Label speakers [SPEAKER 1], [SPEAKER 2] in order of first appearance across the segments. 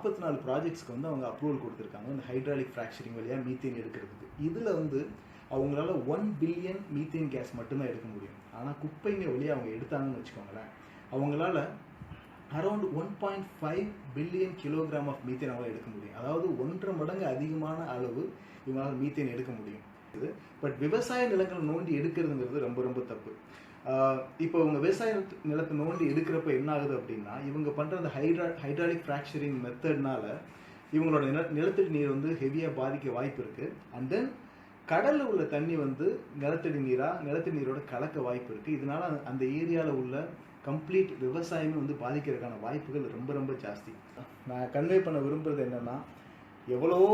[SPEAKER 1] நாற்பத்தி நாலு ப்ராஜெக்ட்ஸ்க்கு வந்து அவங்க அப்ரூவல் கொடுத்துருக்காங்க. இந்த ஹைட்ராலிக் ஃப்ராக்சரிங் வழியாக மீத்தேன் எடுக்கிறதுக்கு. இதில் வந்து அவங்களால ஒன் பில்லியன் மீத்தேன் கேஸ் மட்டும்தான் எடுக்க முடியும். ஆனால் குப்பைங்க வழியாக அவங்க எடுத்தாங்கன்னு வச்சுக்கோங்களேன். அவங்களால around one point five billion kilogram of methane அவங்களால எடுக்க முடியும். அதாவது ஒன்றரை மடங்கு அதிகமான அளவு இவங்களால மீத்தேன் எடுக்க முடியும். இது பட் விவசாய நிலங்களை நோண்டி எடுக்கிறதுங்கிறது ரொம்ப ரொம்ப தப்பு. இப்போ இவங்க விவசாய நிலத்தை நோண்டி எடுக்கிறப்ப என்ன ஆகுது அப்படின்னா இவங்க பண்ணுற அந்த ஹைட்ரா ஹைட்ராலிக் ஃப்ராக்சரிங் மெத்தட்னால இவங்களோட நில நிலத்தடி நீர் வந்து ஹெவியாக பாதிக்க வாய்ப்பு இருக்குது அண்ட் தென் கடலில் உள்ள தண்ணி வந்து நிலத்தடி நீராக நிலத்தடி நீரோட கலக்க வாய்ப்பு இருக்குது இதனால் அந்த- ஏரியாவில் உள்ள கம்ப்ளீட் விவசாயமே வந்து பாதிக்கிறதுக்கான வாய்ப்புகள் ரொம்ப ரொம்ப ஜாஸ்தி. நான் கன்வே பண்ண விரும்புறது என்னென்னா எவ்வளவோ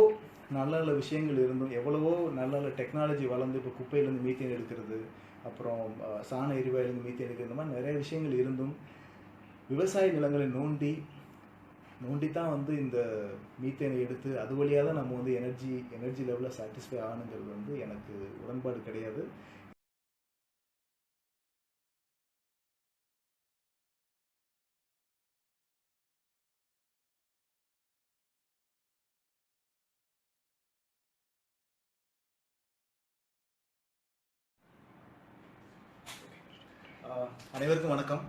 [SPEAKER 1] நல்ல நல்ல விஷயங்கள் இருந்தும் எவ்வளவோ நல்ல நல்ல டெக்னாலஜி வளர்ந்து இப்போ குப்பையிலேருந்து மீத்தேன் எடுக்கிறது அப்புறம் சாண எரிவாயிலேருந்து மீத்தேன் எடுக்கிறது இந்த மாதிரி நிறைய விஷயங்கள் இருந்தும் விவசாய நிலங்களை நோண்டி நோண்டி தான் வந்து இந்த மீத்தேனை எடுத்து அது வழியாக தான் நம்ம வந்து எனர்ஜி எனர்ஜி லெவலில் சாட்டிஸ்ஃபை ஆகணுங்கிறது வந்து எனக்கு உடன்பாடு கிடையாது. அனைவருக்கும் வணக்கம்.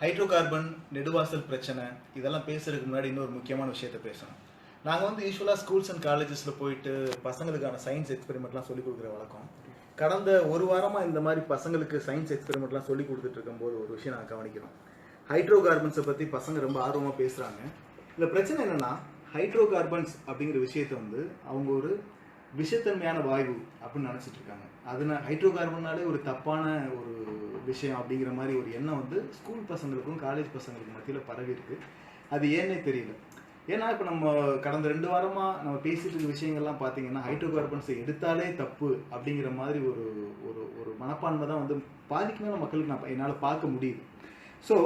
[SPEAKER 1] ஹைட்ரோ கார்பன் நெடுவாசல் பிரச்சனை இதெல்லாம் பேசுறதுக்கு முன்னாடி இன்னொரு முக்கியமான விஷயத்த பேசணும். நாங்கள் வந்து யூஸ்வலாக ஸ்கூல்ஸ் அண்ட் காலேஜஸில் போயிட்டு பசங்களுக்கான சயின்ஸ் எக்ஸ்பெரிமெண்ட்லாம் சொல்லிக் கொடுக்குற வழக்கம். கடந்த ஒரு வாரமாக இந்த மாதிரி பசங்களுக்கு சயின்ஸ் எக்ஸ்பெரிமெண்ட்லாம் சொல்லி கொடுத்துட்டு இருக்கும்போது ஒரு விஷயம் நான் கவனிக்கிறோம். ஹைட்ரோ கார்பன்ஸை பற்றி பசங்க ரொம்ப ஆர்வமாக பேசுகிறாங்க இந்த பிரச்சனை என்னன்னா ஹைட்ரோ கார்பன்ஸ் அப்படிங்கிற விஷயத்தை வந்து அவங்க ஒரு விஷத்தன்மையான வாயு அப்படின்னு நினச்சிட்டு இருக்காங்க. அதனால் ஹைட்ரோ கார்பன்னாலே ஒரு தப்பான ஒரு விஷயம் அப்படிங்கிற மாதிரி ஒரு எண்ணம் வந்து ஸ்கூல் பசங்களுக்கும் காலேஜ் பசங்களுக்கும் மத்தியில் பரவி இருக்கு. அது ஏன்னே தெரியல. ஏன்னா இப்போ நம்ம கடந்த ரெண்டு வாரமாக நம்ம பேசிட்டு இருக்க விஷயங்கள்லாம் பார்த்தீங்கன்னா ஹைட்ரோ கார்பன்ஸை எடுத்தாலே தப்பு அப்படிங்கிற மாதிரி ஒரு ஒரு ஒரு மனப்பான்மை தான் வந்து பாதிக்கு மேலே மக்களுக்கு நான் என்னால் பார்க்க முடியுது. ஸோ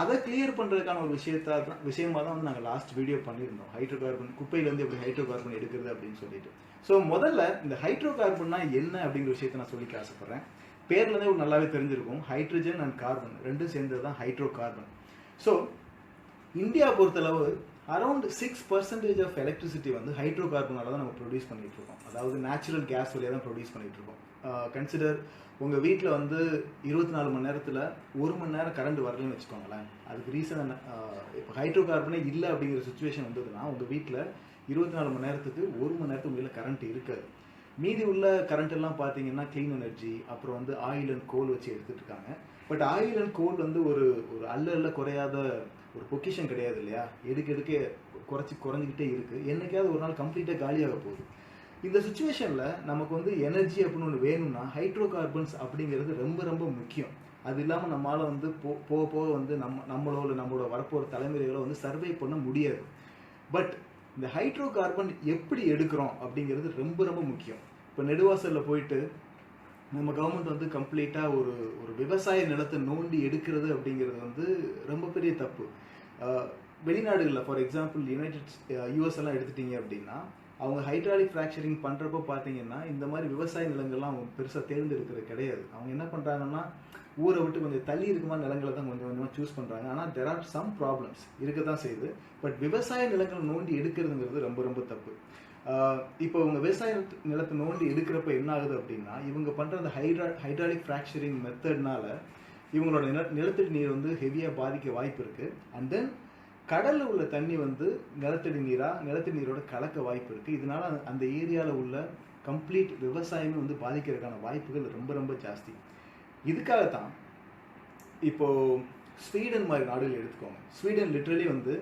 [SPEAKER 1] அதை கிளியர் பண்ணுறதுக்கான ஒரு விஷயத்தா தான் விஷயமா தான் வந்து நாங்கள் லாஸ்ட் வீடியோ பண்ணியிருந்தோம். ஹைட்ரோ கார்பன் குப்பையிலேருந்து எப்படி ஹைட்ரோ கார்பன் எடுக்கிறது அப்படின்னு சொல்லிட்டு. ஸோ முதல்ல இந்த ஹைட்ரோ கார்பன்னா என்ன அப்படிங்கிற விஷயத்த நான் சொல்லிக்க ஆசைப்பட்றேன். பேர்லேருந்தே ஒரு நல்லாவே தெரிஞ்சிருக்கும். ஹைட்ரஜன் அண்ட் கார்பன் ரெண்டும் சேர்ந்தது தான் ஹைட்ரோ கார்பன் ஸோ இந்தியா பொறுத்தளவு around six percentage of electricity வந்து ஹைட்ரோ கார்பனால தான் நம்ம ப்ரொடியூஸ் பண்ணிட்டு இருக்கோம் அதாவது நேச்சுரல் கேஸ் வழியாக தான் ப்ரொடியூஸ் பண்ணிட்டு இருக்கோம் கன்சிடர் உங்கள் வீட்டில் வந்து இருபத்தி நாலு மணி நேரத்தில் ஒரு மணி நேரம் கரண்ட் வரலன்னு வச்சுக்கோங்களேன். அதுக்கு ரீசன் என்ன? இப்போ ஹைட்ரோ கார்பனே இல்லை அப்படிங்கிற சுச்சுவேஷன் வந்ததுன்னா உங்கள் வீட்டில் இருபத்தி நாலு மணி நேரத்துக்கு ஒரு மணி நேரத்துக்கு உங்கள் கரண்ட் இருக்காது. மீதி உள்ள கரண்ட் எல்லாம் பார்த்தீங்கன்னா க்ளீன் எனர்ஜி அப்புறம் வந்து ஆயில் அண்ட் கோல் வச்சு எடுத்துட்டு இருக்காங்க பட் ஆயில் அண்ட் கோல் வந்து ஒரு ஒரு அல்ல அல்ல குறையாத ஒரு பொக்கிஷன் கிடையாது இல்லையா? எடுக்க எடுக்க குறைச்சி குறைஞ்சிக்கிட்டே இருக்கு. என்னைக்காவது ஒரு நாள் கம்ப்ளீட்டாக காலியாக போகுது. இந்த சுச்சுவேஷனில் நமக்கு வந்து எனர்ஜி அப்படின்னு ஒன்று வேணும்னா ஹைட்ரோ கார்பன்ஸ் அப்படிங்கிறது ரொம்ப ரொம்ப முக்கியம். அது இல்லாமல் நம்மளால் வந்து போ போக போக வந்து நம்ம நம்மளோ இல்லை நம்மளோட வரப்போகிற தலைமுறைகளோ வந்து சர்வே பண்ண முடியாது. பட் இந்த ஹைட்ரோ கார்பன் எப்படி எடுக்கிறோம் அப்படிங்கிறது ரொம்ப ரொம்ப முக்கியம். இப்போ நெடுவாசலில் போயிட்டு நம்ம கவர்மெண்ட் வந்து கம்ப்ளீட்டாக ஒரு ஒரு விவசாய நிலத்தை நோண்டி எடுக்கிறது அப்படிங்கிறது வந்து ரொம்ப பெரிய தப்பு. வெளிநாடுகளில் ஃபார் எக்ஸாம்பிள் யுனைடெட் யூஎஸ் எல்லாம் எடுத்துட்டீங்க அப்படின்னா அவங்க ஹைட்ராலிக் ஃப்ராக்சரிங் பண்ணுறப்போ பார்த்தீங்கன்னா இந்த மாதிரி விவசாய நிலங்கள்லாம் அவங்க பெருசாக தேர்ந்தெடுக்கிறது கிடையாது. அவங்க என்ன பண்ணுறாங்கன்னா ஊரை விட்டு கொஞ்சம் தள்ளி இருக்குமா நிலங்களை தான் கொஞ்சம் கொஞ்சமாக சூஸ் பண்ணுறாங்க ஆனால் தெர் ஆர் சம் ப்ராப்ளம்ஸ் இருக்க தான் செய்யுது. பட் விவசாய நிலங்களை நோண்டி எடுக்கிறதுங்கிறது ரொம்ப ரொம்ப தப்பு. இப்போ இவங்க விவசாய நிலத்தை நோண்டி எடுக்கிறப்ப என்ன ஆகுது அப்படின்னா இவங்க பண்ணுற அந்த ஹைட்ரா ஹைட்ராலிக் ஃப்ராக்சரிங் மெத்தட்னால இவங்களோட நில நிலத்தடி நீர் வந்து ஹெவியாக பாதிக்க வாய்ப்பு இருக்குது அண்ட் தென் கடலில் உள்ள தண்ணி வந்து நிலத்தடி நீராக நிலத்தடி நீரோட கலக்க வாய்ப்பு இருக்குது இதனால் அந்த ஏரியாவில் உள்ள கம்ப்ளீட் விவசாயமே வந்து பாதிக்கிறதுக்கான வாய்ப்புகள் ரொம்ப ரொம்ப ஜாஸ்தி. இதுக்காகத்தான் இப்போது ஸ்வீடன் மாதிரி நாடுகள் எடுத்துக்கோங்க. ஸ்வீடன் லிட்ரலி வந்து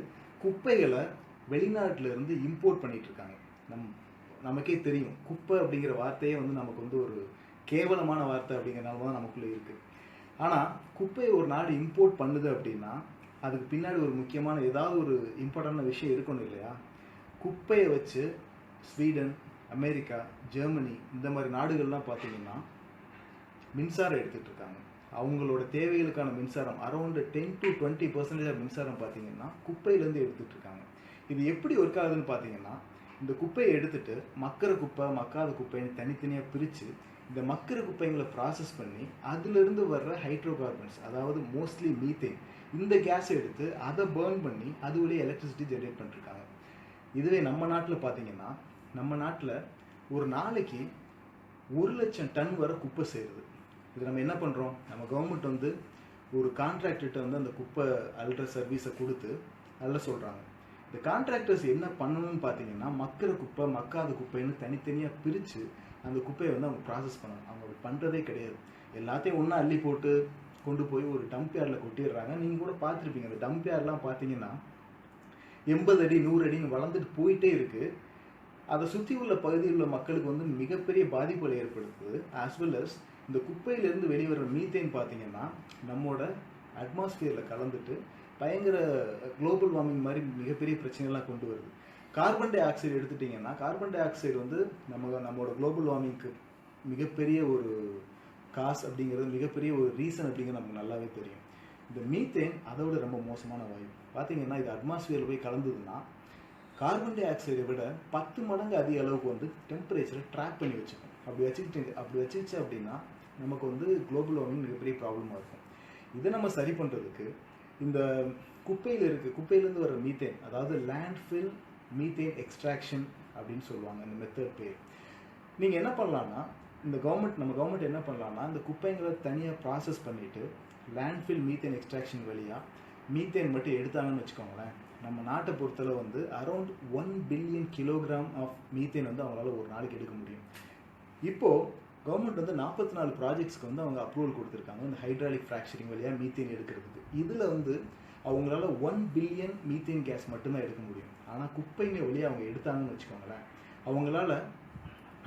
[SPEAKER 1] குப்பைகளை வெளிநாட்டிலேருந்து இம்போர்ட் பண்ணிகிட்ருக்காங்க நம் நமக்கே தெரியும். குப்பை அப்படிங்கிற வார்த்தையே வந்து நமக்கு வந்து ஒரு கேவலமான வார்த்தை அப்படிங்கிறனால தான் நமக்குள்ளே இருக்குது ஆனால் குப்பையை ஒரு நாடு இம்போர்ட் பண்ணுது அப்படின்னா அதுக்கு பின்னாடி ஒரு முக்கியமான ஏதாவது ஒரு இம்பார்ட்டண்டான விஷயம் இருக்கணும் இல்லையா? குப்பையை வச்சு ஸ்வீடன் அமெரிக்கா ஜெர்மனி இந்த மாதிரி நாடுகள்லாம் பார்த்தீங்கன்னா மின்சாரம் எடுத்துகிட்டு இருக்காங்க அவங்களோட தேவைகளுக்கான மின்சாரம் around ten to twenty percentage மின்சாரம் பார்த்தீங்கன்னா குப்பையிலேருந்து எடுத்துகிட்டு இருக்காங்க இது எப்படி ஒர்க் ஆகுதுன்னு பார்த்தீங்கன்னா இந்த குப்பையை எடுத்துட்டு மக்கிற குப்பை மக்காத குப்பைன்னு தனித்தனியாக பிரித்து இந்த மக்கிற குப்பைங்களை ப்ராசஸ் பண்ணி அதிலிருந்து வர்ற ஹைட்ரோ கார்பன்ஸ் அதாவது மோஸ்ட்லி மீத்தேன் இந்த கேஸை எடுத்து அதை பேர்ன் பண்ணி அது வழியே எலக்ட்ரிசிட்டி ஜென்ரேட் பண்ணிருக்காங்க இதுவே நம்ம நாட்டில் பார்த்தீங்கன்னா நம்ம நாட்டில் ஒரு நாளைக்கு ஒரு லட்சம் டன் வரை குப்பை சேருது. இது நம்ம என்ன பண்ணுறோம் நம்ம கவர்மெண்ட் வந்து ஒரு கான்ட்ராக்டர்கிட்ட வந்து அந்த குப்பை அல்ற சர்வீஸை கொடுத்து அதில் சொல்கிறாங்க இந்த கான்ட்ராக்டர்ஸ் என்ன பண்ணணும்னு பார்த்தீங்கன்னா மக்கிற குப்பை மக்காத குப்பைன்னு தனித்தனியாக பிரித்து அந்த குப்பையை வந்து அவங்க ப்ராசஸ் பண்ணணும். அவங்க அப்படி பண்ணுறதே கிடையாது. எல்லாத்தையும் ஒன்றா அள்ளி போட்டு கொண்டு போய் ஒரு டம்ப் யார்டில் கொட்டிடுறாங்க. நீங்கள் கூட பார்த்துருப்பீங்க அந்த டம்ப் யார்லாம் பார்த்தீங்கன்னா எண்பது அடி நூறு அடின்னு வளர்ந்துட்டு போயிட்டே இருக்குது அதை சுற்றி உள்ள பகுதியில் உள்ள மக்களுக்கு வந்து மிகப்பெரிய பாதிப்புகளை ஏற்படுத்துது ஆஸ் வெல் அஸ் இந்த குப்பையிலேருந்து வெளிவர மீத்தேன் பார்த்தீங்கன்னா நம்மோட அட்மாஸ்பியரில் கலந்துட்டு பயங்கர குளோபல் வார்மிங் மாதிரி மிகப்பெரிய பிரச்சனைலாம் கொண்டு வருது. கார்பன் டை ஆக்சைடு எடுத்துட்டிங்கன்னா கார்பன் டை ஆக்சைடு வந்து நம்ம நம்மளோட குளோபல் வார்மிங்க்கு மிகப்பெரிய ஒரு காசு அப்படிங்கிறது மிகப்பெரிய ஒரு ரீசன் அப்படிங்கிறது நமக்கு நல்லாவே தெரியும். இந்த மீத்தேன் அதை விட ரொம்ப மோசமான வாயு. பார்த்தீங்கன்னா இது அட்மாஸ்பியரில் போய் கலந்ததுன்னா கார்பன் டை ஆக்சைடை விட பத்து மடங்கு அதிக அளவுக்கு வந்து டெம்பரேச்சரை ட்ராக் பண்ணி வச்சுக்கும் அப்படி வச்சுக்கிட்டு அப்படி வச்சுச்சு அப்படின்னா நமக்கு வந்து குளோபல் வார்மிங் மிகப்பெரிய ப்ராப்ளமாக இருக்கும். இதை நம்ம சரி பண்ணுறதுக்கு இந்த குப்பையில் இருக்க குப்பையிலேருந்து வர மீத்தேன் அதாவது லேண்ட்ஃபில் மீத்தேன் எக்ஸ்ட்ராக்ஷன் அப்படின்னு சொல்லுவாங்க இந்த மெத்தட் பேர். நீங்கள் என்ன பண்ணலான்னா இந்த கவர்மெண்ட் நம்ம கவர்மெண்ட் என்ன பண்ணலான்னா இந்த குப்பைங்களை தனியாக ப்ராசஸ் பண்ணிவிட்டு லேண்ட்ஃபில் மீத்தேன் எக்ஸ்ட்ராக்ஷன் வழியாக மீத்தேன் மட்டும் எடுத்தாங்கன்னு வச்சுக்கோங்களேன் நம்ம நாட்டை பொறுத்தளவு வந்து around one billion kilogram of methane வந்து அவங்களால ஒரு நாளைக்கு எடுக்க முடியும். இப்போது கவர்மெண்ட் வந்து நாற்பத்தி நாலு ப்ராஜெக்ட்ஸ்க்கு வந்து அவங்க அப்ரூவல் கொடுத்துருக்காங்க. இந்த ஹைட்ராலிக் ஃப்ராக்சரிங் வழியாக மீத்தேன் எடுக்கிறதுக்கு. இதில் வந்து அவங்களால ஒன் பில்லியன் மீத்தேன் கேஸ் மட்டும்தான் எடுக்க முடியும். ஆனால் குப்பைங்க வழியாக அவங்க எடுத்தாங்கன்னு வச்சுக்கோங்களேன். அவங்களால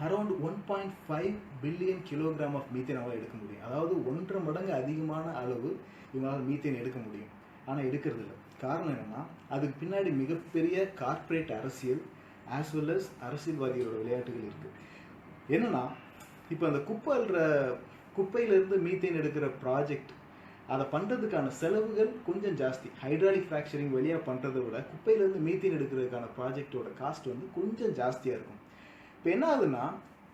[SPEAKER 1] around one point five billion kilogram of methane அவங்களால எடுக்க முடியும். அதாவது ஒன்றரை மடங்கு அதிகமான அளவு இவங்களால் மீத்தேன் எடுக்க முடியும். ஆனால் எடுக்கிறது இல்லை. காரணம் என்னென்னா அதுக்கு பின்னாடி மிகப்பெரிய கார்ப்பரேட் அரசியல் ஆஸ் வெல் அஸ் அரசியல்வாதிகளோட விளையாட்டுகள் இருக்குது என்னன்னா இப்போ அந்த குப்பை அள்ளுற குப்பையிலேருந்து மீத்தேன் எடுக்கிற ப்ராஜெக்ட் அதை பண்ணுறதுக்கான செலவுகள் கொஞ்சம் ஜாஸ்தி. ஹைட்ராலிக் ஃப்ராக்சரிங் வழியாக பண்ணுறதை விட குப்பையிலேருந்து மீத்தேன் எடுக்கிறதுக்கான ப்ராஜெக்டோட காஸ்ட் வந்து கொஞ்சம் ஜாஸ்தியாக இருக்கும். இப்போ என்ன ஆகுதுன்னா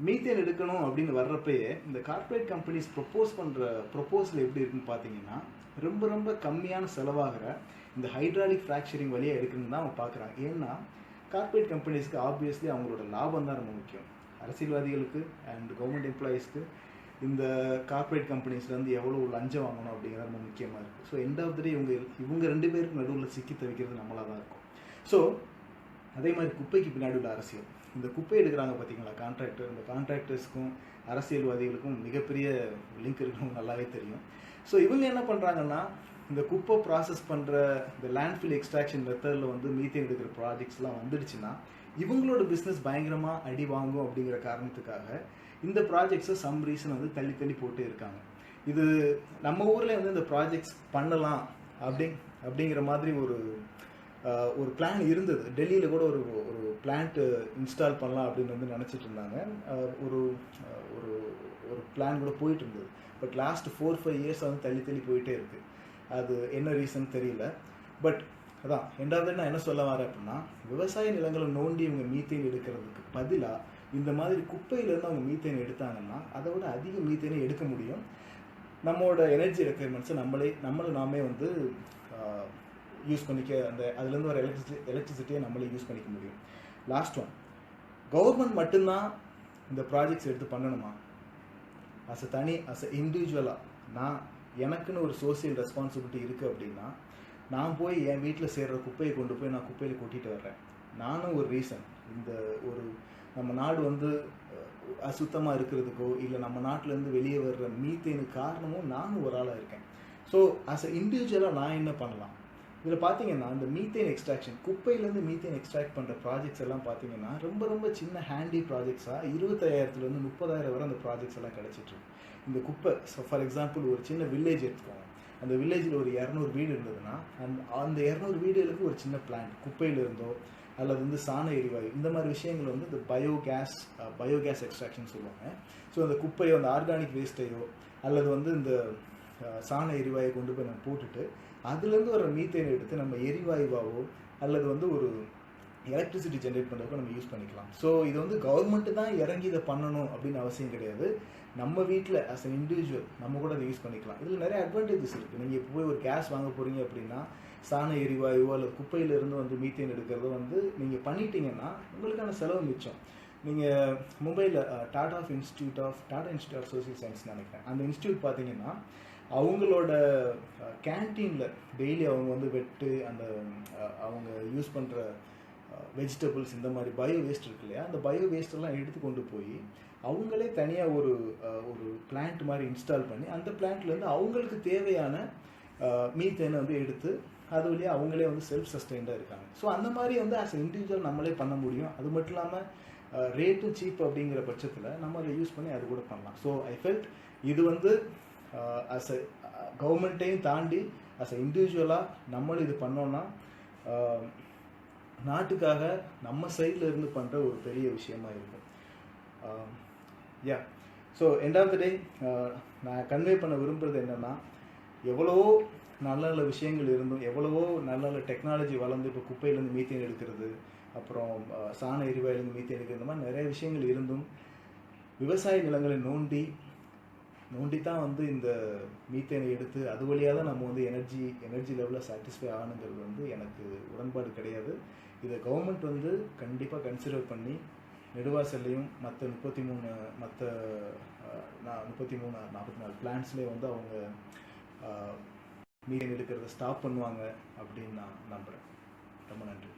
[SPEAKER 1] மீத்தேன் எடுக்கணும் அப்படின்னு வர்றப்பயே இந்த கார்ப்பரேட் கம்பெனிஸ் ப்ரொப்போஸ் பண்ணுற ப்ரொப்போசல் எப்படி இருக்குன்னு பார்த்தீங்கன்னா ரொம்ப ரொம்ப கம்மியான செலவாகிற இந்த ஹைட்ராலிக் ஃப்ராக்சரிங் வழியாக எடுக்கணும்னு தான் அவங்க பார்க்குறாங்க ஏன்னா கார்ப்பரேட் கம்பெனிஸ்க்கு ஆப்வியஸ்லி அவங்களோட லாபம் தான் ரொம்ப முக்கியம். அரசியல்வாதிகளுக்கு அண்ட் கவர்மெண்ட் எம்ப்ளாயீஸ்க்கு இந்த கார்ப்பரேட் கம்பெனிஸ்லேருந்து எவ்வளோ லஞ்சம் வாங்கணும் அப்படிங்கிறது ரொம்ப முக்கியமாக இருக்குது so end of the day இவங்க இவங்க ரெண்டு பேருக்கு நடுவில் சிக்கி தவிக்கிறது நம்மளாக தான் இருக்கும். ஸோ அதே மாதிரி குப்பைக்கு பின்னாடி உள்ள அரசியல். இந்த குப்பை எடுக்கிறாங்க பார்த்தீங்களா கான்ட்ராக்டர் இந்த கான்ட்ராக்டர்ஸ்க்கும் அரசியல்வாதிகளுக்கும் மிகப்பெரிய லிங்க் இருக்கணும் நல்லாவே தெரியும். ஸோ இவங்க என்ன பண்ணுறாங்கன்னா இந்த குப்பை ப்ராசஸ் பண்ணுற இந்த லேண்ட்ஃபில் எக்ஸ்ட்ராக்ஷன் மெத்தடில் வந்து மீத்தேன் எடுக்கிற ப்ராஜெக்ட்ஸ்லாம் வந்துடுச்சுன்னா இவங்களோட பிஸ்னஸ் பயங்கரமாக அடி வாங்கும் அப்படிங்கிற காரணத்துக்காக இந்த ப்ராஜெக்ட்ஸை சம் ரீசன் வந்து தள்ளி தள்ளி போட்டு இருக்காங்க. இது நம்ம ஊரில் வந்து இந்த ப்ராஜெக்ட்ஸ் பண்ணலாம் அப்படி அப்படிங்கிற மாதிரி ஒரு ஒரு பிளான் இருந்தது. டெல்லியில் கூட ஒரு ஒரு பிளான்ட்டு இன்ஸ்டால் பண்ணலாம் அப்படின்னு வந்து நினச்சிட்டு இருந்தாங்க. ஒரு ஒரு ஒரு பிளான் கூட போயிட்டு இருந்தது. But last four five years வந்து தள்ளி தள்ளி போயிட்டே இருக்குது அது என்ன ரீசன் தெரியல. பட் அதான் ரெண்டாவது நான் என்ன சொல்ல வரேன் அப்படின்னா விவசாய நிலங்களை நோண்டி இவங்க மீத்தேன் எடுக்கிறதுக்கு பதிலாக இந்த மாதிரி குப்பையிலேருந்து அவங்க மீத்தேன் எடுத்தாங்கன்னா அதை விட அதிக மீத்தேனை எடுக்க முடியும். நம்மளோட எனர்ஜி ரெக்குயர்மெண்ட்ஸை நம்மளே நம்மளை நாமே வந்து யூஸ் பண்ணிக்க அந்த அதுலேருந்து வர எலக்ட்ரிசி எலக்ட்ரிசிட்டியை நம்மளே யூஸ் பண்ணிக்க முடியும். லாஸ்ட் ஒன் கவர்மெண்ட் மட்டும்தான் இந்த ப்ராஜெக்ட்ஸ் எடுத்து பண்ணணுமா? அஸ் அ தனி அஸ் அ இண்டிவிஜுவலாக நான் எனக்குன்னு ஒரு சோசியல் ரெஸ்பான்சிபிலிட்டி இருக்குது அப்படின்னா நான் போய் என் வீட்டில் சேர்கிற குப்பையை கொண்டு போய் நான் குப்பையில் கொட்டிட்டு வர்றேன். நானும் ஒரு ரீசன் இந்த ஒரு நம்ம நாடு வந்து அசுத்தமாக இருக்கிறதுக்கோ இல்லை நம்ம நாட்டிலேருந்து வெளியே வர்ற மீத்தேனுக்கு காரணமும் நானும் ஒரு ஆளாக இருக்கேன். ஸோ அஸ் அ இண்டிவிஜுவலாக நான் என்ன பண்ணலாம்? இதில் பார்த்தீங்கன்னா இந்த மீத்தேன் எக்ஸ்ட்ராக்ஷன் குப்பையிலேருந்து மீத்தேன் எக்ஸ்ட்ராக்ட் பண்ணுற ப்ராஜெக்ட்ஸ் எல்லாம் பார்த்தீங்கன்னா ரொம்ப ரொம்ப சின்ன ஹேண்டி ப்ராஜெக்ட்ஸாக இருபத்தாயிரத்துலேருந்து முப்பதாயிரம் வரை அந்த ப்ராஜெக்ட்ஸ் எல்லாம் கிடச்சிட்ருக்கு இந்த குப்பை ஸோ ஃபார் எக்ஸாம்பிள் ஒரு சின்ன வில்லேஜ் எடுத்துக்கோங்க. அந்த வில்லேஜில் ஒரு இரநூறு வீடு இருந்ததுன்னா அந்த அந்த இரநூறு வீடுகளுக்கு ஒரு சின்ன பிளான்ட் குப்பையிலிருந்தோ அல்லது வந்து சாண எரிவாயு இந்த மாதிரி விஷயங்கள் வந்து இந்த பயோகேஸ் பயோகேஸ் எக்ஸ்ட்ராக்ஷன் சொல்லுவாங்க. ஸோ அந்த குப்பையோ அந்த ஆர்கானிக் வேஸ்ட்டையோ அல்லது வந்து இந்த சாண எரிவாயை கொண்டு போய் நம்ம போட்டுட்டு அதுலேருந்து வர மீத்தேனை எடுத்து நம்ம எரிவாயுவாவோ அல்லது வந்து ஒரு எலக்ட்ரிசிட்டி ஜென்ரேட் பண்ணுறதுக்கு நம்ம யூஸ் பண்ணிக்கலாம். ஸோ இது வந்து கவர்மெண்ட்டு தான் இறங்கி இதை பண்ணணும் அப்படின்னு அவசியம் கிடையாது. நம்ம வீட்டில் ஆஸ் அன் இண்டிவிஜுவல் நம்ம கூட அதை யூஸ் பண்ணிக்கலாம். இதில் நிறைய அட்வான்டேஜஸ் இருக்குது நீங்கள் இப்போ போய் ஒரு கேஸ் வாங்க போகிறீங்க அப்படின்னா சாண எரிவாயுவோ அல்லது குப்பையிலேருந்து வந்து மீத்தேன் எடுக்கிறத வந்து நீங்கள் பண்ணிட்டீங்கன்னா உங்களுக்கான செலவு மிச்சம். நீங்கள் மும்பையில் Tata of institute of Tata institute of social science நினைக்கிறேன். அந்த இன்ஸ்டியூட் பார்த்தீங்கன்னா அவங்களோட கேன்டீனில் டெய்லி அவங்க வந்து வெட்டு அந்த அவங்க யூஸ் பண்ணுற வெஜிடபிள்ஸ் இந்த மாதிரி பயோ வேஸ்ட் இருக்கு இல்லையா அந்த பயோ வேஸ்டெல்லாம் எடுத்து கொண்டு போய் அவங்களே தனியாக ஒரு ஒரு பிளான்ட் மாதிரி இன்ஸ்டால் பண்ணி அந்த பிளான்ட்லேருந்து அவங்களுக்கு தேவையான மீத்தேனை வந்து எடுத்து அது வழியாக அவங்களே வந்து செல்ஃப் சஸ்டெயின்டாக இருக்காங்க. ஸோ அந்த மாதிரி வந்து ஆஸ் இண்டிவிஜுவல் நம்மளே பண்ண முடியும். அது மட்டும் இல்லாமல் ரேட்டும் சீப் அப்படிங்கிற பட்சத்தில் நம்ம அதை யூஸ் பண்ணி அது கூட பண்ணலாம். ஸோ ஐ ஃபெல்ட் இது வந்து அஸ் அ கவர்மெண்ட்டையும் தாண்டி அஸ் அ இண்டிவிஜுவலாக நம்மளும் இது பண்ணோன்னா நாட்டுக்காக நம்ம சைடில் இருந்து பண்ணுற ஒரு பெரிய விஷயமா இருக்கும். Yeah so end of the day நான் கன்வே பண்ண விரும்புகிறது என்னென்னா எவ்வளவோ நல்ல நல்ல விஷயங்கள் இருந்தும் எவ்வளவோ நல்ல நல்ல டெக்னாலஜி வளர்ந்து இப்போ குப்பையிலேருந்து மீத்தேன் எடுக்கிறது அப்புறம் சாண எரிவாயிலேருந்து மீத்தேன் எடுக்கிறது இந்த மாதிரி நிறைய விஷயங்கள் இருந்தும் விவசாய நிலங்களை நோண்டி நோண்டி தான் வந்து இந்த மீத்தேனை எடுத்து அது வழியாக தான் நம்ம வந்து எனர்ஜி எனர்ஜி லெவலில் சாட்டிஸ்ஃபை ஆகணுங்கிறது வந்து எனக்கு உடன்பாடு கிடையாது. இதை கவர்மெண்ட் வந்து கண்டிப்பாக கன்சிடர் பண்ணி நெடுவாசல்லையும் மற்ற முப்பத்தி மூணு மற்ற முப்பத்தி மூணு நாற்பத்தி நாலு பிளான்ஸ்லேயே வந்து அவங்க மீன் எடுக்கிறத ஸ்டாப் பண்ணுவாங்க அப்படின்னு நான் நம்புகிறேன் ரொம்ப நன்றி.